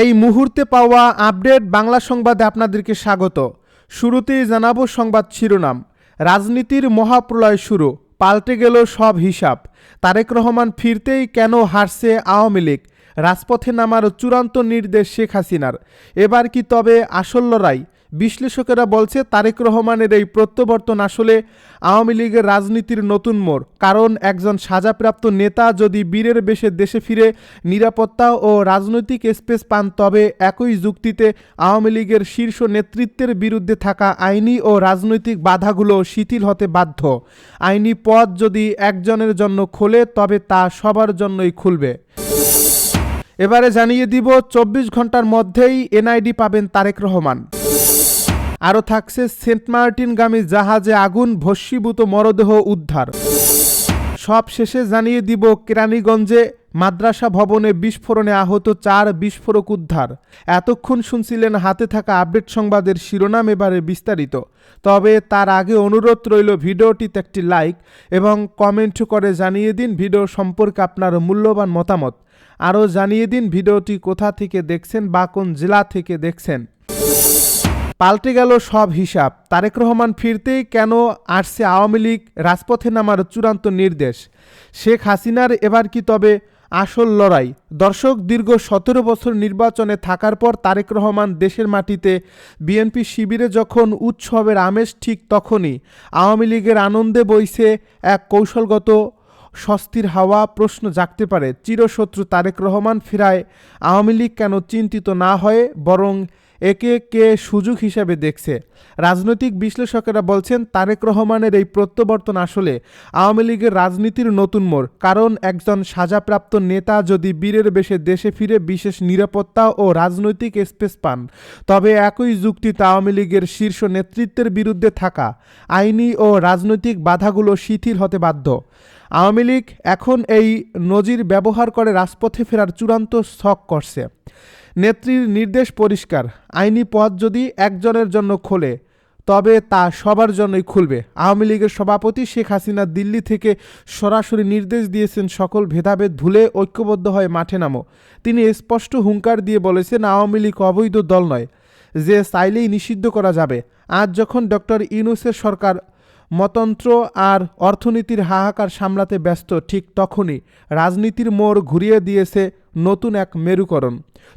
এই মুহূর্তে পাওয়া আপডেট বাংলা সংবাদে আপনাদেরকে স্বাগত। শুরুতেই জানাব সংবাদ শিরোনাম। রাজনীতির মহাপ্রলয় শুরু, পাল্টে গেল সব হিসাব। তারেক রহমান ফিরতেই কেন হারছে আওয়ামী লীগ? রাজপথে নামার চূড়ান্ত নির্দেশ শেখ হাসিনার। এবার কি তবে আসল লড়াই? বিশ্লেষকেরা বলছে, তারেক রহমানের এই প্রত্যাবর্তন আসলে আওয়ামী লীগের রাজনীতির নতুন মোড়। কারণ একজন সাজাপ্রাপ্ত নেতা যদি বীরের বেশে দেশে ফিরে, নিরাপত্তা ও রাজনৈতিক স্পেস পান, তবে একই যুক্তিতে আওয়ামী লীগের শীর্ষ নেতৃত্বের বিরুদ্ধে থাকা আইনি ও রাজনৈতিক বাধাগুলো শিথিল হতে বাধ্য। আইনি পথ যদি একজনের জন্য খোলে, তবে তা সবার জন্যই খুলবে। এবারে জানিয়ে দিব, চব্বিশ ঘণ্টার মধ্যেই এনআইডি পাবেন তারেক রহমান। আরও থাকছে সেন্ট মার্টিনগামী জাহাজে আগুন, ভস্মীভূত মরদেহ উদ্ধার। সব শেষে জানিয়ে দিব কেরানীগঞ্জে মাদ্রাসা ভবনে বিস্ফোরণে আহত চার বিস্ফোরক উদ্ধার। এতক্ষণ শুনছিলেন হাতে থাকা আপডেট সংবাদের শিরোনাম এবারে বিস্তারিত। তবে তার আগে অনুরোধ রইল ভিডিওটিতে একটি লাইক এবং কমেন্ট করে জানিয়ে দিন ভিডিও সম্পর্কে আপনার মূল্যবান মতামত। আরও জানিয়ে দিন ভিডিওটি কোথা থেকে দেখছেন বা কোন জেলা থেকে দেখছেন। পাল্টে গেল সব হিসাব। তারেক রহমান ফিরতেই কেন আসছে আওয়ামী লীগ রাজপথে নামার চূড়ান্ত নির্দেশ? শেখ হাসিনার এবার কি তবে আসল লড়াই? দর্শক, দীর্ঘ সতেরো বছর নির্বাচনে থাকার পর তারেক রহমান দেশের মাটিতে বিএনপি শিবিরে যখন উৎসবের আমেজ ঠিক তখনই আওয়ামী লীগের আনন্দে বইছে এক কৌশলগত স্বস্তির হাওয়া প্রশ্ন জাগতে পারে। চিরশত্রু তারেক রহমান ফেরায় আওয়ামী লীগ কেন চিন্তিত না হয়ে, বরং একে কে সুযোগ হিসাবে দেখছে। রাজনৈতিক বিশ্লেষকেরা বলছেন, তারেক রহমানের এই প্রত্যাবর্তন আসলে আওয়ামী লীগের রাজনীতির নতুন মোড়। কারণ একজন সাজাপ্রাপ্ত নেতা যদি বীরের বেশে দেশে ফিরে বিশেষ নিরাপত্তা ও রাজনৈতিক স্পেস পান, তবে একই যুক্তিতে আওয়ামী লীগের শীর্ষ নেতৃত্বের বিরুদ্ধে থাকা। আইনি ও রাজনৈতিক বাধাগুলো শিথিল হতে বাধ্য। আওয়ামী লীগ এখন এই নজির ব্যবহার করে রাজপথে ফেরার চূড়ান্ত শখ করছে। নেত্রীর নির্দেশ পরিষ্কার। আইনি পথ যদি একজনের জন্য খোলে, তবে তা সবার জন্যই খুলবে। আওয়ামী লীগের সভাপতি শেখ হাসিনা দিল্লি থেকে সরাসরি নির্দেশ দিয়েছেন সকল ভেদাভেদ ভুলে ঐক্যবদ্ধ হয়ে মাঠে নামো। তিনি স্পষ্ট হুঙ্কার দিয়ে বলেছেন, আওয়ামী লীগ অবৈধ দল নয়, যে চাইলেই নিষিদ্ধ করা যাবে। আজ যখন ডক্টর ইউনুসের সরকার মতন্ত্র আর অর্থনীতির হাহাকার সামলাতে ব্যস্ত ঠিক তখনই রাজনীতির মোড় ঘুরিয়ে দিয়েছে নতুন এক মেরুকরণ।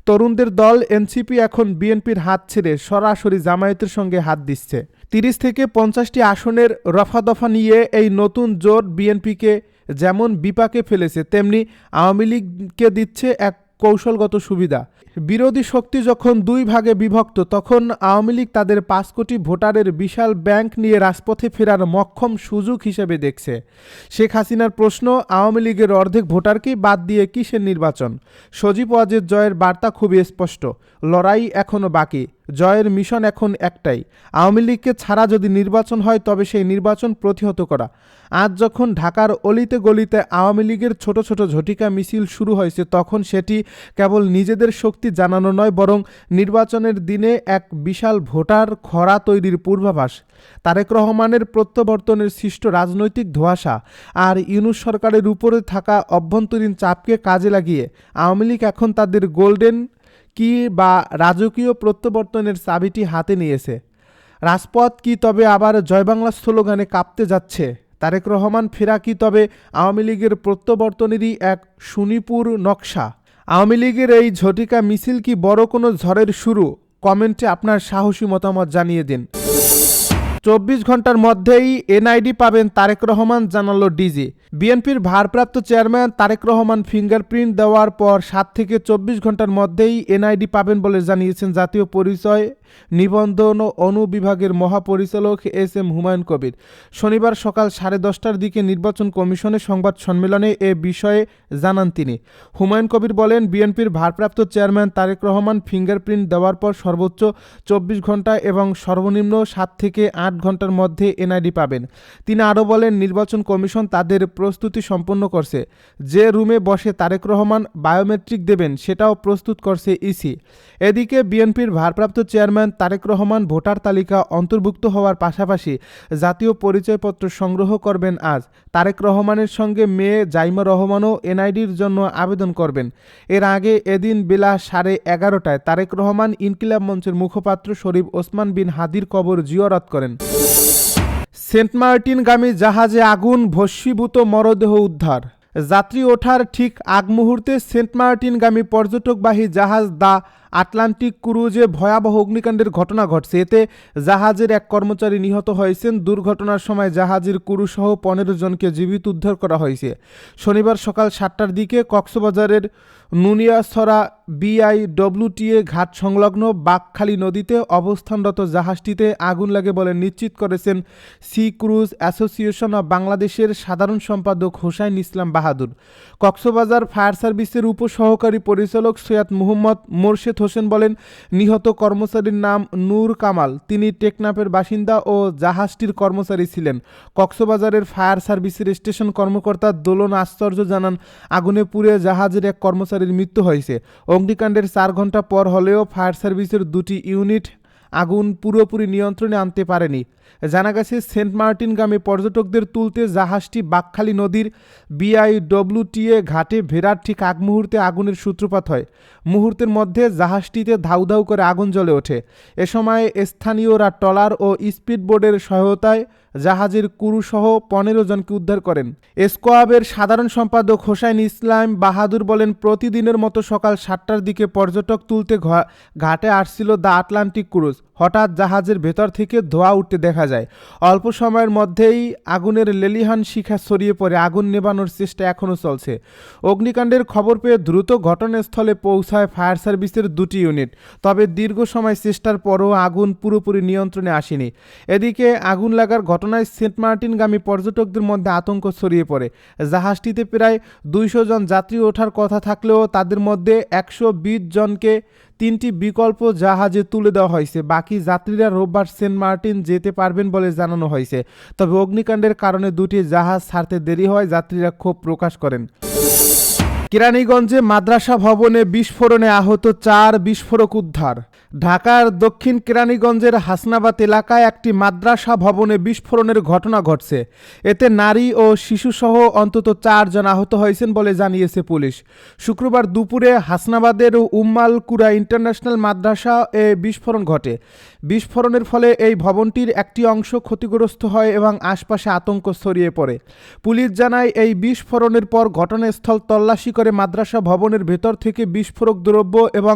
তরুণদের দল এনসিপি এখন বিএনপির হাত ছেড়ে সরাসরি জামায়াতের সঙ্গে হাত দিচ্ছে। তিরিশ থেকে পঞ্চাশটি আসনের রফাদফা নিয়ে এই নতুন জোট বিএনপিকে যেমন বিপাকে ফেলেছে, তেমনি আওয়ামী লীগকে দিচ্ছে এক কৌশলগত সুবিধা। বিরোধী শক্তি যখন দুই ভাগে বিভক্ত, তখন আওয়ামী লীগ তাদের পাঁচ কোটি ভোটারের বিশাল ব্যাংক নিয়ে রাজপথে ফেরার মক্ষম সুযোগ হিসেবে দেখছে। শেখ হাসিনার প্রশ্ন, আওয়ামী লীগের অর্ধেক ভোটারকেই বাদ দিয়ে কিসের নির্বাচন? সজীব ওয়াজের জয়ের বার্তা খুবই স্পষ্ট। লড়াই এখনও বাকি, জয়ের মিশন এখন একটাই। আওয়ামী লীগকে ছাড়া যদি নির্বাচন হয়, তবে সেই নির্বাচন প্রতিহত করা। আজ যখন ঢাকার অলিতে গলিতে আওয়ামী লীগের ছোট ছোট ঝটিকা মিছিল শুরু হয়েছে, তখন সেটি কেবল নিজেদের শক্তি জানানো নয়, বরং নির্বাচনের দিনে এক বিশাল ভোটার খরা তৈরির পূর্বাভাস। তারেক রহমানের প্রত্যাবর্তনের সৃষ্ট রাজনৈতিক ধোঁয়াশা আর ইউনুস সরকারের উপরে থাকা অভ্যন্তরীণ চাপকে কাজে লাগিয়ে আওয়ামী লীগ এখন তাদের গোল্ডেন কি বা রাজকীয় প্রত্যাবর্তনের চাবিটি হাতে নিয়েছে? রাজপথ কি তবে আবার জয়বাংলা স্লোগানে কাঁপতে যাচ্ছে? তারেক রহমান ফেরা কি তবে আওয়ামী লীগের প্রত্যাবর্তনেরই এক সুনিপুর নকশা? আওয়ামী লীগের এই ঝটিকা মিছিল কি বড় কোনো ঝড়ের শুরু? কমেন্টে আপনার সাহসী মতামত জানিয়ে দিন। চব্বিশ ঘণ্টার মধ্যেই এনআইডি পাবেন তারেক রহমান, জানালো ডিজি। বিএনপির ভারপ্রাপ্ত চেয়ারম্যান তারেক রহমান ফিঙ্গারপ্রিন্ট দেওয়ার পর সাত থেকে চব্বিশ ঘণ্টার মধ্যেই এনআইডি পাবেন বলে জানিয়েছেন জাতীয় পরিচয় নিবন্ধন ও অনুবিভাগের মহাপরিচালক এস এম হুমায়ুন কবির। শনিবার সকাল সাড়ে দশটার দিকে নির্বাচন কমিশনের সংবাদ সম্মেলনে এ বিষয়ে জানান তিনি। হুমায়ুন কবির বলেন, বিএনপির ভারপ্রাপ্ত চেয়ারম্যান তারেক রহমান ফিঙ্গারপ্রিন্ট দেওয়ার পর সর্বোচ্চ চব্বিশ ঘণ্টা এবং সর্বনিম্ন সাত থেকে আট ঘণ্টার মধ্যে এনআইডি পাবেন। তিনি আরও বলেন, নির্বাচন কমিশন তাদের প্রস্তুতি সম্পন্ন করছে। যে রুমে বসে তারেক রহমান বায়োমেট্রিক দেবেন, সেটাও প্রস্তুত করছে ইসি। এদিকে বিএনপির ভারপ্রাপ্ত চেয়ারম্যান তারেক রহমান ভোটার তালিকা অন্তর্ভুক্ত হওয়ার পাশাপাশি জাতীয় পরিচয়পত্র সংগ্রহ করবেন আজ। তারেক রহমানের সঙ্গে মেয়ে জাইমা রহমানও এনআইডির জন্য আবেদন করবেন। এর আগে এদিন বেলা সাড়ে এগারোটায় তারেক রহমান ইনকিলাব মঞ্চের মুখপাত্র শরীফ ওসমান বিন হাদির কবর জিয়ারত করেন। সেন্ট মার্টিনগামী জাহাজে আগুন, ভস্মীভূত মরদেহ উদ্ধার। যাত্রী ওঠার ঠিক আগ মুহূর্তে সেন্ট মার্টিনগামী পর্যটকবাহী জাহাজ দ্য আটলান্টিক ক্রুজে ভয়াবহ অগ্নিকাণ্ডের ঘটনা ঘটছে। এতে জাহাজের এক কর্মচারী নিহত হয়েছেন। দুর্ঘটনার সময় জাহাজের ক্রুসহ পনেরো জনকে জীবিত উদ্ধার করা হয়েছে। শনিবার সকাল সাতটার দিকে কক্সবাজারের নুনিয়াছড়া বিআইডব্লিউটিএ ঘাট সংলগ্ন বাকখালী নদীতে অবস্থানরত জাহাজটিতে আগুন লাগে বলে নিশ্চিত করেছেন সি ক্রুজ অ্যাসোসিয়েশন অব বাংলাদেশের সাধারণ সম্পাদক হোসাইন ইসলাম বাহাদুর। কক্সবাজার ফায়ার সার্ভিসের উপসহকারী পরিচালক সৈয়দ মুহম্মদ মোরশেদ হোসেন বলেন, নিহত কর্মচারীর নাম নূর কামাল। তিনি টেকনাফের বাসিন্দা ও জাহাজটির কর্মচারী ছিলেন। কক্সবাজারের ফায়ার সার্ভিসের স্টেশন কর্মকর্তা দোলন আশ্চর্য জানান, আগুনে পুড়ে জাহাজের এক কর্মচারীর মৃত্যু হয়েছে। অগ্নিকাণ্ডের চার ঘণ্টা পর হলেও ফায়ার সার্ভিসের দুটি ইউনিট আগুন পুরোপুরি নিয়ন্ত্রণে আনতে পারেনি। জানা গেছে, সেন্ট মার্টিনগামী পর্যটকদের তুলতে জাহাজটি বাকখালী নদীর বিআইডব্লিউটিএ ঘাটে ভেরার ঠিক আগ মুহূর্তে আগুনের সূত্রপাত হয়। মুহূর্তের মধ্যে জাহাজটিতে ধাউ ধাউ করে আগুন জ্বলে ওঠে। এ সময় স্থানীয়রা ট্রলার ও স্পিডবোর্ডের সহায়তায় জাহাজের কুরুসহ পনেরো জনকে উদ্ধার করেন। এসকোয়াবের সাধারণ সম্পাদক হোসাইন ইসলাম বাহাদুর বলেন, প্রতিদিনের মতো সকাল সাতটার দিকে পর্যটক তুলতে ঘাটে আসছিল দ্য আটলান্টিক ক্রুজ। হঠাৎ জাহাজের ভেতর থেকে ধোঁয়া উঠতে দেখা যায়। অল্প সময়ের মধ্যেই আগুনের লেলিহান শিখা ছড়িয়ে পড়ে, আগুন নেবানোর চেষ্টা এখনও চলছে। অগ্নিকাণ্ডের খবর পেয়ে দ্রুত ঘটনাস্থলে পৌঁছায় ফায়ার সার্ভিসের দুটি ইউনিট, তবে দীর্ঘ সময় চেষ্টার পরও আগুন পুরোপুরি নিয়ন্ত্রণে আসেনি। এদিকে আগুন লাগার ঘটনায় সেন্ট মার্টিনগামী পর্যটকদের মধ্যে আতঙ্ক ছড়িয়ে পড়ে। জাহাজটিতে প্রায় দুইশো জন যাত্রী ওঠার কথা থাকলেও তাদের মধ্যে একশো বিশ জনকে তিনটি বিকল্প জাহাজে তুলে দেওয়া হয়েছে। বাকি যাত্রীরা রোববার সেন্ট মার্টিন যেতে পারবেন বলে জানানো হয়েছে। তবে অগ্নিকাণ্ডের কারণে দুটি জাহাজ ছাড়তে দেরি হয় যাত্রীরা ক্ষোভ প্রকাশ করেন। কেরানীগঞ্জে মাদ্রাসা ভবনে বিস্ফোরণে আহত চার বিস্ফোরক উদ্ধার। ঢাকার দক্ষিণ কেরানীগঞ্জের হাসনাবাদ এলাকায় একটি মাদ্রাসা ভবনে বিস্ফোরণের ঘটনা ঘটছে। এতে নারী ও শিশুসহ অন্তত চারজন আহত হয়েছেন বলে জানিয়েছে পুলিশ। শুক্রবার দুপুরে হাসনাবাদের উম্মালকুরা ইন্টারন্যাশনাল মাদ্রাসা এ বিস্ফোরণ ঘটে। বিস্ফোরণের ফলে এই ভবনটির একটি অংশ ক্ষতিগ্রস্ত হয় এবং আশপাশে আতঙ্ক ছড়িয়ে পড়ে। পুলিশ জানায়, এই বিস্ফোরণের পর ঘটনাস্থল তল্লাশি করে মাদ্রাসা ভবনের ভেতর থেকে বিস্ফোরক দ্রব্য এবং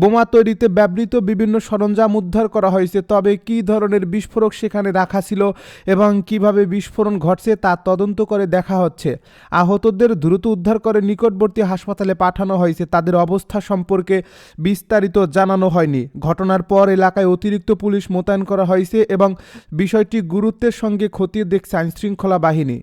বোমা তৈরিতে ব্যবহৃত বিভিন্ন সরঞ্জাম উদ্ধার করা হয়েছে। তবে কী ধরনের বিস্ফোরক সেখানে রাখা ছিল এবং কীভাবে বিস্ফোরণ ঘটছে তা তদন্ত করে দেখা হচ্ছে। আহতদের দ্রুত উদ্ধার করে নিকটবর্তী হাসপাতালে পাঠানো হয়েছে। তাদের অবস্থা সম্পর্কে বিস্তারিত জানানো হয়নি। ঘটনার পর এলাকায় অতিরিক্ত পুলিশ মোতায়েন করা হয়েছে এবং বিষয়টি গুরুত্বের সঙ্গে খতিয়ে দেখছে আইনশৃঙ্খলা বাহিনী।